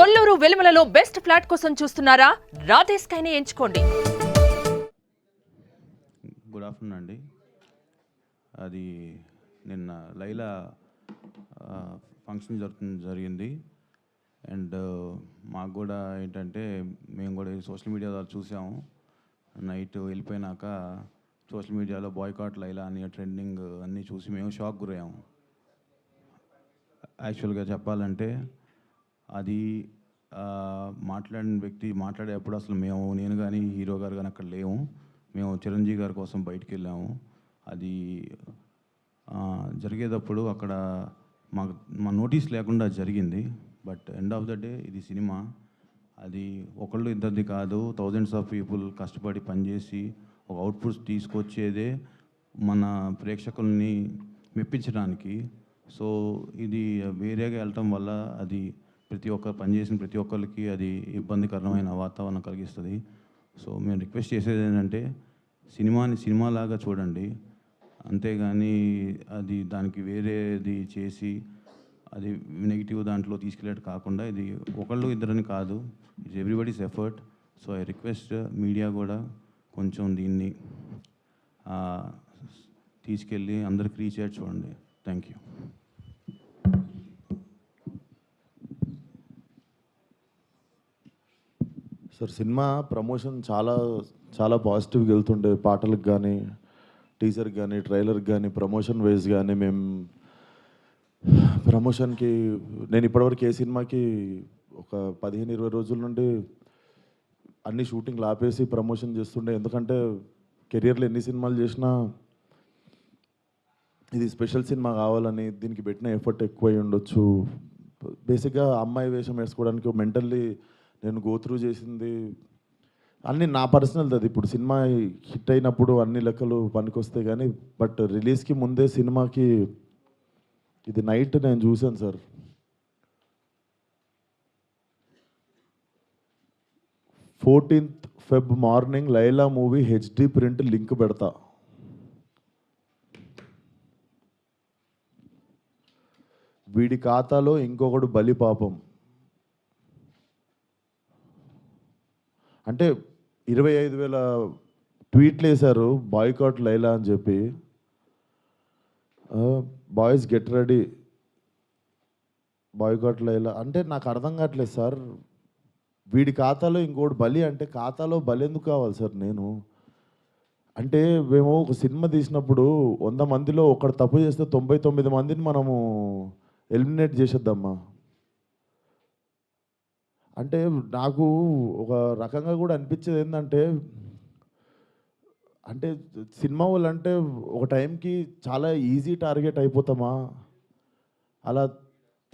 Kolluru వెలుమలలో best flat కోసం చూస్తున్నారా? రాధే స్కైనే ఎంచుకోండి. గుడ్ ఆఫ్టర్నూన్ అండి. అది నిన్న లైలా ఫంక్షన్ జరుగుతుంది జరిగింది. అండ్ మాకు కూడా ఏంటంటే మేము కూడా సోషల్ మీడియా ద్వారా చూసాము. నైట్ వెళ్ళిపోయినాక సోషల్ మీడియాలో బాయ్కాట్ లైలా అని ట్రెండింగ్ అన్నీ చూసి మేము షాక్ గురయ్యాము. యాక్చువల్గా చెప్పాలంటే అది మాట్లాడిన వ్యక్తి మాట్లాడేటప్పుడు అసలు మేము నేను కానీ హీరో గారు కానీ అక్కడ లేము మేము చిరంజీవి గారి కోసం బయటికి వెళ్ళాము. అది జరిగేటప్పుడు అక్కడ మాకు మా నోటీస్ లేకుండా జరిగింది. But end of the day ఇది సినిమా. అది ఒకళ్ళు ఇద్దరిది కాదు థౌజండ్స్ ఆఫ్ పీపుల్ కష్టపడి పనిచేసి ఒక అవుట్పుట్స్ తీసుకొచ్చేదే మన ప్రేక్షకుల్ని మెప్పించడానికి. సో ఇది వేరేగా వెళ్ళటం వల్ల అది ప్రతి ఒక్కరు పనిచేసిన ప్రతి ఒక్కరికి అది ఇబ్బందికరమైన వాతావరణం కలిగిస్తుంది. సో మేము రిక్వెస్ట్ చేసేది ఏంటంటే సినిమాని సినిమాలాగా చూడండి. అంతేగాని అది దానికి వేరేది చేసి అది నెగిటివ్ దాంట్లో తీసుకెళ్ళేట్టు కాకుండా ఇది ఒకళ్ళు ఇద్దరని కాదు it's everybody's effort. So I request media కూడా కొంచెం దీన్ని తీసుకెళ్ళి అందరికి రీచ్ అయ్యేది చూడండి. Thank you. Sir cinema promotion చాలా చాలా పాజిటివ్గా వెళ్తుండే. పాటలకు కానీ టీజర్కి కానీ ట్రైలర్కి కానీ ప్రమోషన్ వైజ్ కానీ మేము ప్రమోషన్కి నేను ఇప్పటివరకు ఏ సినిమాకి ఒక పదిహేను ఇరవై రోజుల నుండి అన్ని షూటింగ్లు ఆపేసి ప్రమోషన్ చేస్తుండే. ఎందుకంటే కెరియర్లో ఎన్ని సినిమాలు చేసినా ఇది స్పెషల్ సినిమా కావాలని దీనికి పెట్టిన ఎఫర్ట్ ఎక్కువై ఉండొచ్చు. బేసిక్గా అమ్మాయి వేషం వేసుకోవడానికి మెంటల్లీ నేను గోత్రూ చేసింది అన్ని నా పర్సనల్ అది. ఇప్పుడు సినిమా హిట్ అయినప్పుడు అన్ని లెక్కలు పనికొస్తాయి కానీ బట్ రిలీజ్కి ముందే సినిమాకి ఇది నైట్ నేను చూశాను sir. Fourteenth Feb morning Laila movie HD print link పెడతా. వీడి ఖాతాలో ఇంకొకడు బలి పాపం. అంటే ఇరవై ఐదు వేల ట్వీట్లు వేశారు బాయ్కాట్ లైలా అని చెప్పి. Boys get ready boycott Laila. అంటే నాకు అర్థం కావట్లేదు సార్. వీడి ఖాతాలో ఇంకోటి బలి అంటే ఖాతాలో బలి ఎందుకు కావాలి సార్ నేను? అంటే మేము ఒక సినిమా తీసినప్పుడు వంద మందిలో ఒకడు తప్పు చేస్తే తొంభై తొమ్మిది మందిని మనము ఎలిమినేట్ చేసేద్దామా? అంటే నాకు ఒక రకంగా కూడా అనిపించేది ఏంటంటే అంటే సినిమా వాళ్ళు అంటే ఒక టైంకి చాలా ఈజీ టార్గెట్ అయిపోతామా? అలా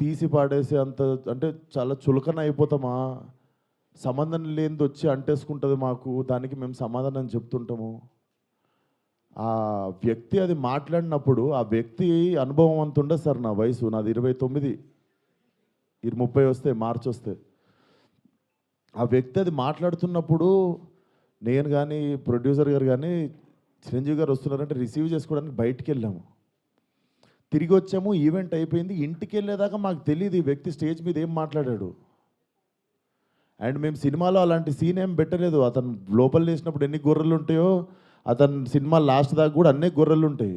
తీసి పాడేసి అంత అంటే చాలా చులకన అయిపోతామా? సంబంధం లేనిది వచ్చి అంటేసుకుంటుంది మాకు దానికి మేము సమాధానం చెప్తుంటాము. ఆ వ్యక్తి అది మాట్లాడినప్పుడు ఆ వ్యక్తి అనుభవం అంత ఉండదు సార్ నా వయసు నాది ఇరవై తొమ్మిది. ఇరు ముప్పై వస్తే మార్చి వస్తే ఆ వ్యక్తి అది మాట్లాడుతున్నప్పుడు నేను కానీ ప్రొడ్యూసర్ గారు కానీ చిరంజీవి గారు వస్తున్నారంటే రిసీవ్ చేసుకోవడానికి బయటికి వెళ్ళాము. తిరిగి వచ్చాము ఈవెంట్ అయిపోయింది ఇంటికి వెళ్ళేదాకా మాకు తెలియదు ఈ వ్యక్తి స్టేజ్ మీద ఏం మాట్లాడాడు. అండ్ మేము సినిమాలో అలాంటి సీన్ ఏం పెట్టలేదు. అతను లోపల వేసినప్పుడు ఎన్ని గొర్రెలు ఉంటాయో అతను సినిమా లాస్ట్ దాకా కూడా అన్నీ గొర్రెలు ఉంటాయి.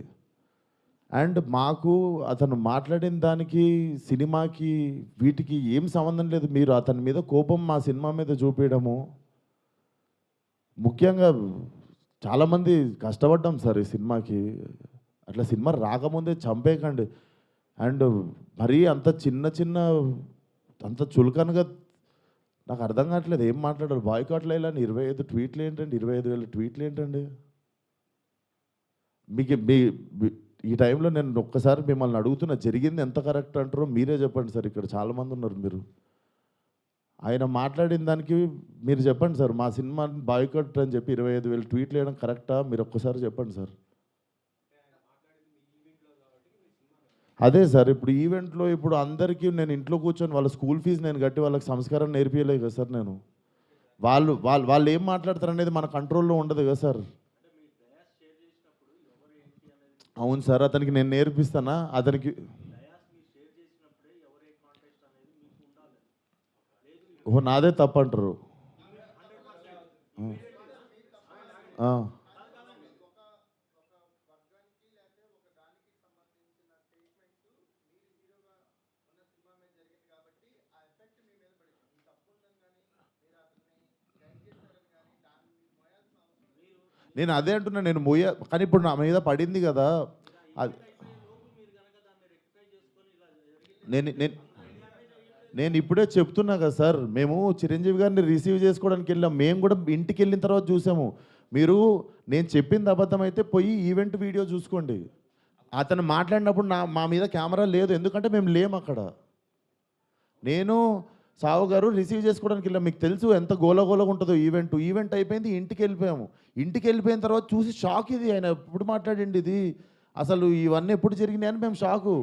అండ్ మాకు అతను మాట్లాడిన దానికి సినిమాకి వీటికి ఏం సంబంధం లేదు. మీరు అతని మీద కోపం మా సినిమా మీద చూపించడము. ముఖ్యంగా చాలామంది కష్టపడ్డాం సార్ ఈ సినిమాకి. అట్లా సినిమా రాకముందే చంపేయకండి. అండ్ మరీ అంత చిన్న చిన్న అంత చులకనగా నాకు అర్థం కావట్లేదు. ఏం మాట్లాడారు? బాయ్కాట్లు వెళ్ళాను ఇరవై ఐదు ట్వీట్లు ఏంటండి? ఇరవై ఐదు వేల ట్వీట్లు ఏంటండి? మీకు మీ- ఈ టైంలో నేను ఒక్కసారి మిమ్మల్ని అడుగుతున్నా జరిగింది ఎంత కరెక్ట్ అంటారో మీరే చెప్పండి సార్. ఇక్కడ చాలామంది ఉన్నారు మీరు. ఆయన మాట్లాడిన దానికి మీరు చెప్పండి సార్. మా సినిమా బాయ్కట్ అని చెప్పి ఇరవై ఐదు వేలు ట్వీట్లు వేయడం కరెక్టా మీరు ఒక్కసారి చెప్పండి సార్. అదే సార్ ఇప్పుడు ఈవెంట్లో ఇప్పుడు అందరికీ నేను ఇంట్లో కూర్చొని వాళ్ళ స్కూల్ ఫీజు నేను కట్టి వాళ్ళకి సంస్కారం నేర్పించలేదు కదా సార్ నేను. వాళ్ళు వాళ్ళు వాళ్ళు ఏం మాట్లాడతారు అనేది మన కంట్రోల్లో ఉండదు కదా సార్. అవును సార్ అతనికి నేను నేర్పిస్తానా? అతనికి ఓ నాదే తప్పు నేను అదే అంటున్నా నేను మొయ్య కానీ ఇప్పుడు నా మీద పడింది కదా అది నేను నేను నేను ఇప్పుడే చెప్తున్నా కదా సార్ మేము చిరంజీవి గారిని రిసీవ్ చేసుకోవడానికి వెళ్ళాం. మేము కూడా ఇంటికి వెళ్ళిన తర్వాత చూసాము. మీరు నేను చెప్పింది అబద్ధం అయితే పోయి ఈవెంట్ వీడియో చూసుకోండి. అతను మాట్లాడినప్పుడు నా మా మీద కెమెరా లేదు ఎందుకంటే మేము లేము అక్కడ. నేను సావు గారు రిసీవ్ చేసుకోవడానికి వెళ్ళాం. మీకు తెలుసు ఎంత గోలగోలగా ఉంటుందో ఈవెంట్. ఈవెంట్ అయిపోయింది ఇంటికి వెళ్ళిపోయాము. ఇంటికి వెళ్ళిపోయిన తర్వాత చూసి షాక్ ఇది ఆయన. ఎప్పుడు మాట్లాడండి ఇది? అసలు ఇవన్నీ ఎప్పుడు జరిగినాయి అని మేము షాకు.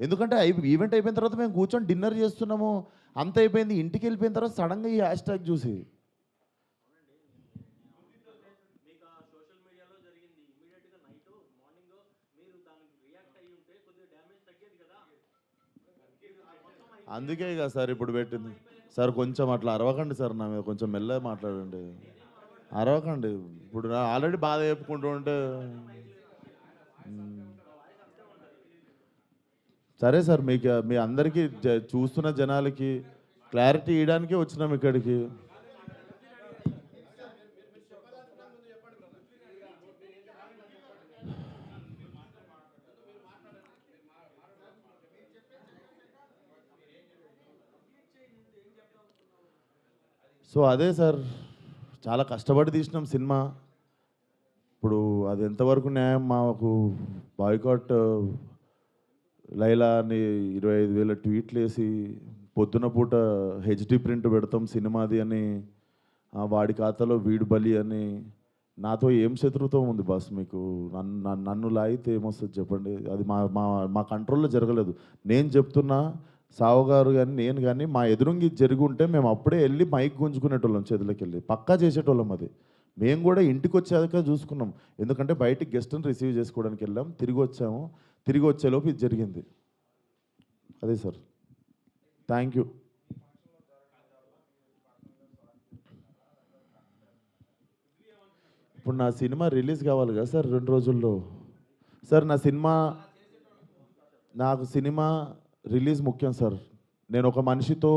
ఎందుకంటే ఈవెంట్ అయిపోయిన తర్వాత మేము కూర్చొని డిన్నర్ చేస్తున్నాము. అంత అయిపోయింది. ఇంటికి వెళ్ళిపోయిన తర్వాత సడన్గా ఈ హ్యాష్ ట్యాగ్ చూసి. అందుకే కదా సార్ ఇప్పుడు పెట్టింది. సార్ కొంచెం అట్లా అరవకండి సార్ నా మీద కొంచెం మెల్లగా మాట్లాడండి. అరవకండి. ఇప్పుడు నా ఆల్రెడీ బాధ చెప్పుకుంటూ ఉంటే సరే సార్ మీకు మీ అందరికీ చూస్తున్న జనాలకి క్లారిటీ ఇవ్వడానికే వచ్చినాం ఇక్కడికి. సో అదే సార్ చాలా కష్టపడి తీసినాం సినిమా. ఇప్పుడు అది ఎంతవరకు న్యాయం? మాకు బాయ్కాట్ లైలా అని ఇరవై ఐదు వేల ట్వీట్లు వేసి పొద్దున పూట హెచ్డి ప్రింట్ పెడతాం సినిమాది అని వాడి ఖాతాలో వీడు బలి అని. నాతో ఏం శత్రుత్వం ఉంది బాస్ మీకు? నన్ను నన్ను- నన్ను లాగితే ఏమొస్తుంది చెప్పండి? అది మా మా మా కంట్రోల్లో జరగలేదు. నేను చెప్తున్నా సావుగారు కానీ నేను కానీ మా ఎదురుంగి జరుగుంటే ఉంటే మేము అప్పుడే వెళ్ళి మైక్ గుంజుకునేటోళ్ళం చేతులకి వెళ్ళి పక్కా చేసేటోళ్ళం అది. మేము కూడా ఇంటికి వచ్చాక చూసుకున్నాం. ఎందుకంటే బయటికి గెస్ట్ని రిసీవ్ చేసుకోవడానికి వెళ్ళాం. తిరిగి వచ్చాము. తిరిగి వచ్చేలోపు ఇది జరిగింది. అదే సార్. Thank you. ఇప్పుడు నా సినిమా రిలీజ్ కావాలి కదా సార్ రెండు రోజుల్లో? సార్ నా సినిమా నాకు సినిమా రిలీజ్ ముఖ్యం సార్. నేను ఒక మనిషితో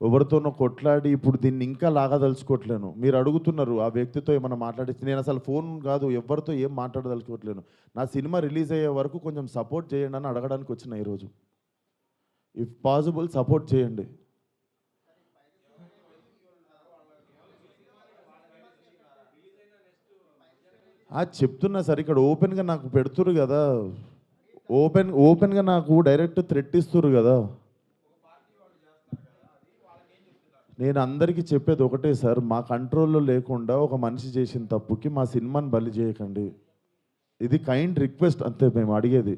ఎవరితోనో కొట్లాడి ఇప్పుడు దీన్ని ఇంకా లాగదలుచుకోవట్లేను. మీరు అడుగుతున్నారు ఆ వ్యక్తితో ఏమైనా మాట్లాడిస్తే నేను అసలు ఫోన్ కాదు ఎవరితో ఏం మాట్లాడదలుచుకోవట్లేను. నా సినిమా రిలీజ్ అయ్యే వరకు కొంచెం సపోర్ట్ చేయండి అని అడగడానికి వచ్చిన ఈరోజు. ఇఫ్ పాసిబుల్ సపోర్ట్ చేయండి. చెప్తున్నా సార్ ఇక్కడ ఓపెన్గా నాకు పెడుతురు కదా. ఓపెన్ ఓపెన్గా నాకు డైరెక్ట్ థ్రెట్ ఇస్తురు కదా. నేను అందరికీ చెప్పేది ఒకటే సార్ మా కంట్రోల్లో లేకుండా ఒక మనిషి చేసిన తప్పుకి మా సినిమాని బలి చేయకండి. ఇది కైండ్ రిక్వెస్ట్ అంతే మేము అడిగేది.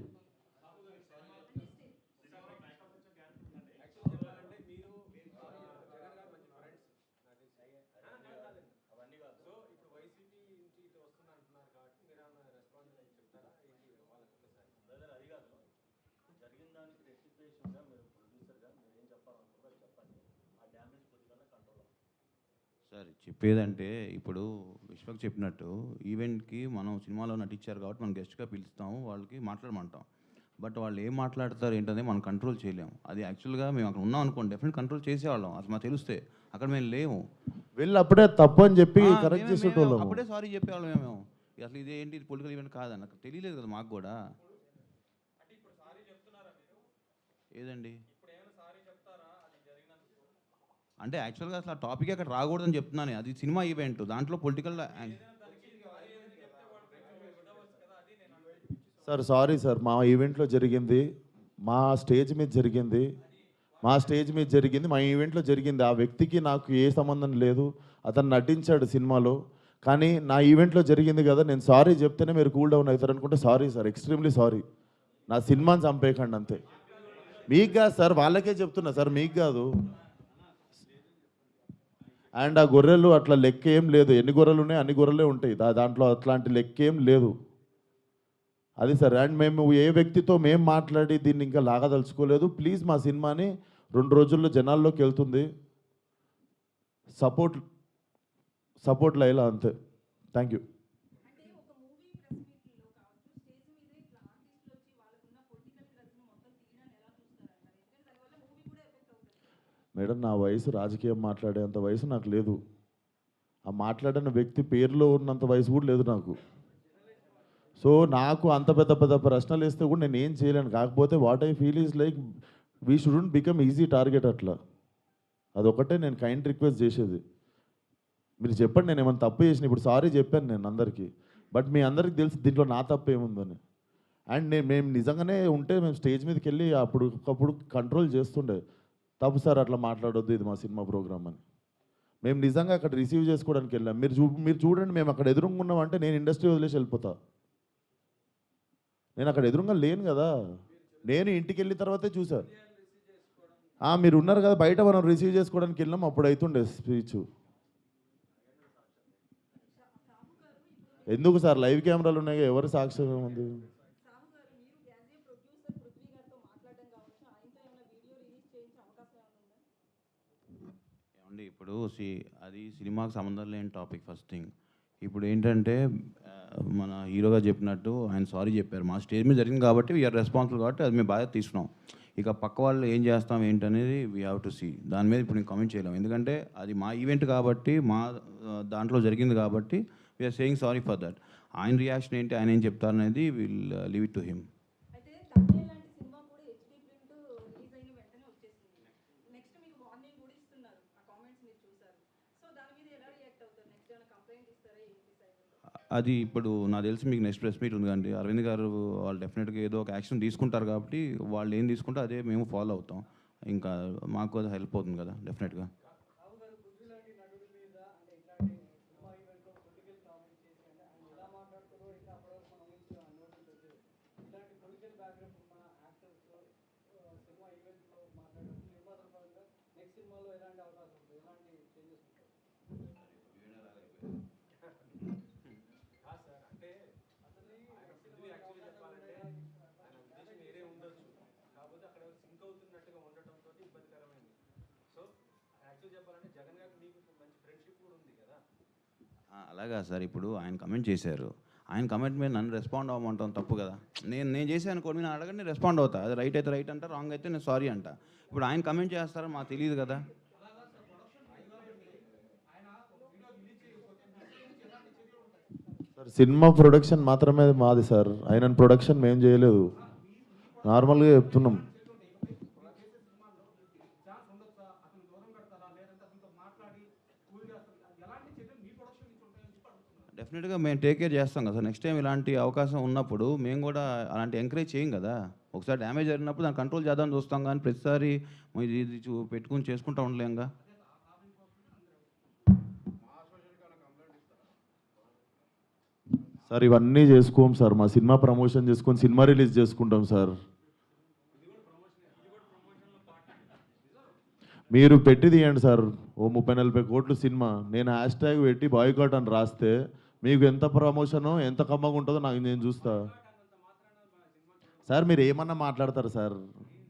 సార్ చెప్పేదంటే ఇప్పుడు విశ్వక్ చెప్పినట్టు ఈవెంట్కి మనం సినిమాలో నటించారు కాబట్టి మనం గెస్ట్గా పిలుస్తాము వాళ్ళకి మాట్లాడమంటాం. బట్ వాళ్ళు ఏం మాట్లాడతారు ఏంటనే మనం కంట్రోల్ చేయలేము. అది యాక్చువల్గా మేము అక్కడ ఉన్నాం అనుకోండి డెఫినెట్ కంట్రోల్ చేసేవాళ్ళం. అసలు మాకు తెలిస్తే అక్కడ మేము లేము. వెళ్ళి అప్పుడే తప్పు అని చెప్పి కరెక్ట్ మేమే అప్పుడే సారీ చెప్పేవాళ్ళం మేము. అసలు ఇది ఏంటి ఇది పొలిటికల్ ఈవెంట్ కాదని నాకు తెలియలేదు కదా మాకు కూడా. ఏదండి? అంటే యాక్చువల్గా అసలు ఆ టాపిక్ అక్కడ రాకూడదని చెప్తున్నాను అది సినిమా ఈవెంట్ దాంట్లో పొలిటికల్ సార్ సారీ సార్ మా ఈవెంట్లో జరిగింది మా స్టేజ్ మీద జరిగింది మా స్టేజ్ మీద జరిగింది మా ఈవెంట్లో జరిగింది. ఆ వ్యక్తికి నాకు ఏ సంబంధం లేదు అతను నటించాడు సినిమాలో కానీ నా ఈవెంట్లో జరిగింది కదా నేను సారీ చెప్తేనే మీరు కూల్ డౌన్ అవుతారు అనుకుంటే సారీ సార్ ఎక్స్ట్రీమ్లీ సారీ నా సినిమాని చంపేయకండి అంతే. మీకు కాదు సార్ వాళ్ళకే చెప్తున్నా సార్ మీకు కాదు. అండ్ ఆ గొర్రెలు అట్లా లెక్క ఏం లేదు. ఎన్ని గొర్రెలు ఉన్నాయి? అన్ని గొర్రెలే ఉంటాయి. దా- దాంట్లో అట్లాంటి లెక్క ఏం లేదు. అది సార్. అండ్ మేము ఏ వ్యక్తితో మేము మాట్లాడి దీన్ని ఇంకా లాగదలుచుకోలేదు. ప్లీజ్ మా సినిమాని రెండు రోజుల్లో జనాల్లోకి వెళ్తుంది. సపోర్ట్ సపోర్ట్ లైలా అంతే. థ్యాంక్ యూ అంటే ఒక మూవీ ప్రెస్ మీట్లో కావచ్చు స్టేజ్ మీద ఇట్లా ఆర్టిస్టులు వచ్చి వాళ్ళకున్న పొలిటికల్ క్రజ్ను మొత్తం తీయడాన్ని ఎలా చూస్తారంటారు ఎందుకంటే దానివల్ల మూవీ కూడా ఎఫెక్ట్ అవుతుంది మేడం నా వయసు రాజకీయం మాట్లాడేంత వయసు నాకు లేదు. ఆ మాట్లాడిన వ్యక్తి పేరులో ఉన్నంత వయసు కూడా లేదు నాకు. సో నాకు అంత పెద్ద పెద్ద ప్రశ్నలు వేస్తే కూడా నేను ఏం చేయలేను. కాకపోతే what I feel is like we shouldn't become easy target అట్లా. అదొకటే నేను కైండ్ రిక్వెస్ట్ చేసేది. మీరు చెప్పండి నేను ఏమైనా తప్పు చేసిన ఇప్పుడు సారీ చెప్పాను నేను అందరికీ. బట్ మీ అందరికి తెలుసు దీంట్లో నా తప్పు ఏముందని. అండ్ నేను మేము నిజంగానే ఉంటే మేము స్టేజ్ మీదకి వెళ్ళి అప్పుడు ఒకప్పుడు కంట్రోల్ చేస్తుండే. తప్పు సార్ అట్లా మాట్లాడొద్దు ఇది మా సినిమా ప్రోగ్రామ్ అని. మేము నిజంగా అక్కడ రిసీవ్ చేసుకోవడానికి వెళ్ళాం. మీరు చూ మీరు చూడండి మేము అక్కడ ఎదురుకున్నాం అంటే నేను ఇండస్ట్రీ వదిలేసి వెళ్ళిపోతా. నేను అక్కడ ఎదురుగా లేను కదా. నేను ఇంటికి వెళ్ళిన తర్వాతే చూసా. మీరు ఉన్నారు కదా బయట మనం రిసీవ్ చేసుకోవడానికి వెళ్ళాం అప్పుడు అవుతుండే స్పీచ్ ఎందుకు సార్ లైవ్ కెమెరాలు ఉన్నాయి ఎవరు సాక్ష్యం ఉంది సాహు గారు మీరు యాజ్ ఏ ప్రొడ్యూసర్ పృథ్వీ గారితో మాట్లాడడం కావచ్చు ఆయనతో ఏమైనా వీడియో రిలీజ్ చేయించే అవకాశం ఏమైనా ఉందా ఏమండి ఇప్పుడు సి అది సినిమాకి సంబంధం లేని టాపిక్ ఫస్ట్ థింగ్. ఇప్పుడు ఏంటంటే మన హీరోగా చెప్పినట్టు ఆయన సారీ చెప్పారు. మా స్టేజ్ మీద జరిగింది కాబట్టి వీఆర్ రెస్పాన్సిబుల్ కాబట్టి అది మేము బాగా తీసుకున్నాం ఇక పక్క వాళ్ళు ఏం చేస్తాం ఏంటనేది వీ హ్యావ్ టు సీ దాని మీద ఇప్పుడు నేను కామెంట్ చేయలేము. ఎందుకంటే అది మా ఈవెంట్ కాబట్టి మా దాంట్లో జరిగింది కాబట్టి we are saying sorry for that ఆయన రియాక్షన్ ఏంటి ఆయన ఏం చెప్తారనేది will leave it to him అయితే తమిళ లాంటి సినిమా కూడా హెచ్డీ ప్రింట్ రిలీజ్ అయిన వెంటనే వచ్చేసింది నెక్స్ట్ మీకు వార్నింగ్ కూడా ఇస్తున్నారు ఆ కామెంట్స్ మీరు చూసారు సో దాని మీద ఎలా రియాక్ట్ అవుతారు నెక్స్ట్ ఏమైనా కంప్లైంట్ ఇస్తారా ఏంటి సైడ్ అది ఇప్పుడు నాకు తెలిసి మీకు నెక్స్ట్ ప్రెస్ మీట్ ఉంది కండి అరవింద్ గారు వాళ్ళు డెఫినెట్గా ఏదో ఒక యాక్షన్ తీసుకుంటారు కాబట్టి వాళ్ళు ఏం తీసుకుంటే అదే మేము ఫాలో అవుతాం. ఇంకా మాకు అది హెల్ప్ అవుతుంది కదా డెఫినెట్గా అలాగా సార్ ఇప్పుడు ఆయన కమెంట్ చేశారు. ఆయన కమెంట్ మీద నన్ను రెస్పాండ్ అవ్వమంటాం తప్పు కదా. నేను నేను చేశాను అనుకోండి నేను అడగండి రెస్పాండ్ అవుతా. అది రైట్ అయితే రైట్ అంట రాంగ్ అయితే నేను సారీ అంట. ఇప్పుడు ఆయన కమెంట్ చేస్తారో మాకు తెలియదు కదా. సార్ సినిమా ప్రొడక్షన్ మాత్రమే మాది సార్. ఆయన ప్రొడక్షన్ మేము చేయలేదు. నార్మల్గా చెప్తున్నాం. డెఫినెట్గా మేము టేక్ కేర్ చేస్తాం కదా సార్. నెక్స్ట్ టైం ఇలాంటి అవకాశం ఉన్నప్పుడు మేము కూడా అలాంటి ఎంకరేజ్ చేయం కదా. ఒకసారి డ్యామేజ్ జరిగినప్పుడు దాన్ని కంట్రోల్ చేద్దాం చూస్తాం కానీ ప్రతిసారి ఇది ఇది చూ- పెట్టుకుని చేసుకుంటా ఉండలేంగా సార్ ఇవన్నీ చేసుకోం సార్. మా సినిమా ప్రమోషన్ చేసుకొని సినిమా రిలీజ్ చేసుకుంటాం సార్. మీరు పెట్టి తీయండి సార్. ఓ ముప్పై నలభై కోట్లు సినిమా. నేను హ్యాష్ ట్యాగ్ పెట్టి బాయ్కాట్ అని రాస్తే మీకు ఎంత ప్రమోషను ఎంత కమ్మగా ఉంటుందో నాకు నేను చూస్తా. సార్ మీరు ఏమన్నా మాట్లాడతారు సార్?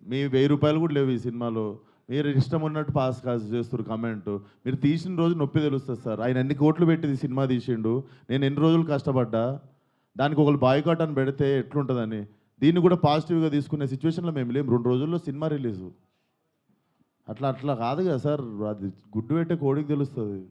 మీ వెయ్యి రూపాయలు కూడా లేవు ఈ సినిమాలో. మీరు ఇష్టం ఉన్నట్టు పాస్ కాస్ చేస్తారు కమెంట్ మీరు తీసిన రోజు నొప్పి తెలుస్తుంది సార్. ఆయన ఎన్ని కోట్లు పెట్టి సినిమా తీసిండు. నేను ఎన్ని రోజులు కష్టపడ్డా? దానికి ఒకళ్ళు బాయ్కాట్ అని పెడితే ఎట్లుంటుందని. దీన్ని కూడా పాజిటివ్గా తీసుకునే సిచ్యువేషన్లో మేము లేము. రెండు రోజుల్లో సినిమా రిలీజు అట్లా అట్లా కాదు కదా సార్. అది గుడ్డు పెట్టే కోడికి తెలుస్తుంది.